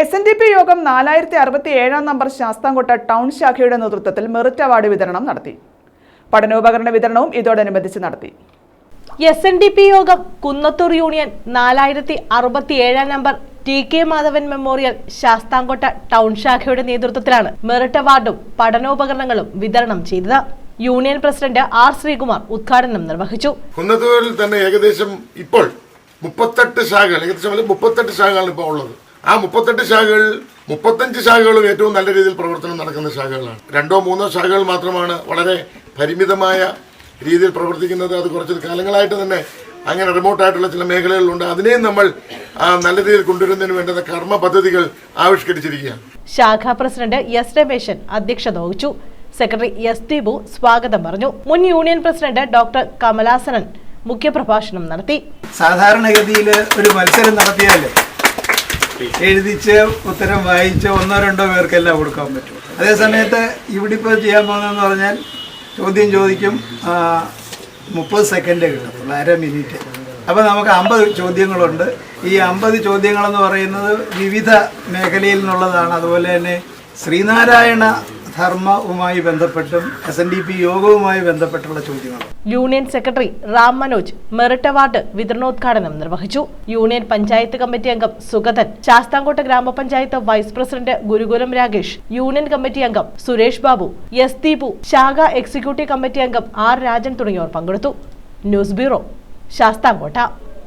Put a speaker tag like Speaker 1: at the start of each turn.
Speaker 1: S N D P യോഗം നാലായിരത്തി അറുപത്തി ഏഴാം നമ്പർ ശാസ്താംകോട്ട ടൗൺ ശാഖയുടെ നേതൃത്വത്തിൽ മെറിറ്റ് അവാർഡ് വിതരണം നടത്തി. പഠനോപകരണ വിതരണവും ഇതോടനുബന്ധിച്ച് നടത്തി.
Speaker 2: എസ് എൻ ഡി പി യോഗം കുന്നത്തൂർ യൂണിയൻ നാലായിരത്തി അറുപത്തി ഏഴാം number T K Madhavan memorial Sasthamcotta town ശാഖയുടെ നേതൃത്വത്തിലാണ് മെറിറ്റ് അവാർഡും പഠനോപകരണങ്ങളും വിതരണം ചെയ്തത്. യൂണിയൻ പ്രസിഡന്റ് ആർ ശ്രീകുമാർ ഉദ്ഘാടനം നിർവഹിച്ചു.
Speaker 3: കുന്നത്തൂരിൽ തന്നെ ഏകദേശം ഇപ്പോൾ മുപ്പത്തെട്ട് ശാഖകൾ ഏകദേശം മുപ്പത്തെട്ട് ശാഖകളാണ് ഇപ്പോൾ ഉള്ളത്. ആ മുപ്പത്തെട്ട് ശാഖകൾ മുപ്പത്തഞ്ച് ശാഖകളും ഏറ്റവും നല്ല രീതിയിൽ പ്രവർത്തനം നടക്കുന്ന ശാഖകളാണ്. രണ്ടോ മൂന്നോ ശാഖകൾ മാത്രമാണ് വളരെ പരിമിതമായ രീതിയിൽ പ്രവർത്തിക്കുന്നത്. അത് കുറച്ച് കാലങ്ങളായിട്ട് തന്നെ അങ്ങനെ റിമോട്ടായിട്ടുള്ള ചില മേഖലകളിലുണ്ട്. അതിനെയും നമ്മൾ നല്ല രീതിയിൽ കൊണ്ടുവരുന്നതിന് വേണ്ടുന്ന കർമ്മ പദ്ധതികൾ ആവിഷ്കരിച്ചിരിക്കുകയാണ്.
Speaker 2: ശാഖാ പ്രസിഡന്റ് എസ് രമേശൻ അധ്യക്ഷത വഹിച്ചു. സെക്രട്ടറി എസ് ദീപു സ്വാഗതം പറഞ്ഞു. മുൻ യൂണിയൻ പ്രസിഡന്റ് ഡോക്ടർ കമലാസനൻ മുഖ്യപ്രഭാഷണം നടത്തി.
Speaker 4: സാധാരണഗതിയിൽ ഒരു മത്സരം നടത്തിയാൽ എഴുതിച്ച് ഉത്തരം വായിച്ച് ഒന്നോ രണ്ടോ പേർക്കെല്ലാം കൊടുക്കാൻ പറ്റും. അതേസമയത്ത് ഇവിടെ ഇപ്പോൾ ചെയ്യാൻ പോകുന്നതെന്ന് പറഞ്ഞാൽ ചോദ്യം ചോദിക്കും മുപ്പത് സെക്കൻഡേ കിട്ടത്തുള്ളൂ അര മിനിറ്റ് അപ്പോൾ നമുക്ക് അമ്പത് ചോദ്യങ്ങളുണ്ട്. ഈ അമ്പത് ചോദ്യങ്ങളെന്ന് പറയുന്നത് വിവിധ മേഖലയിൽ നിന്നുള്ളതാണ്. അതുപോലെ തന്നെ ശ്രീനാരായണ ധർമ്മവുമായി ബന്ധപ്പെട്ടും എസ് എൻ ഡി പി യോഗവുമായി ബന്ധപ്പെട്ടുള്ള ചോദ്യങ്ങൾ.
Speaker 2: Union secretary Ram Manoj merit award വിതരണോദ്ഘാടനം നിർവഹിച്ചു. യൂണിയൻ പഞ്ചായത്ത് കമ്മിറ്റി അംഗം സുഗതൻ ശാസ്താംകോട്ട ഗ്രാമപഞ്ചായത്ത് vice president Gurukulam Rakesh union committee അംഗം സുരേഷ് ബാബു എസ് ദീപു ശാഖ എക്സിക്യൂട്ടീവ് കമ്മിറ്റി അംഗം ആർ രാജൻ തുടങ്ങിയവർ പങ്കെടുത്തു. News bureau Sasthamcotta.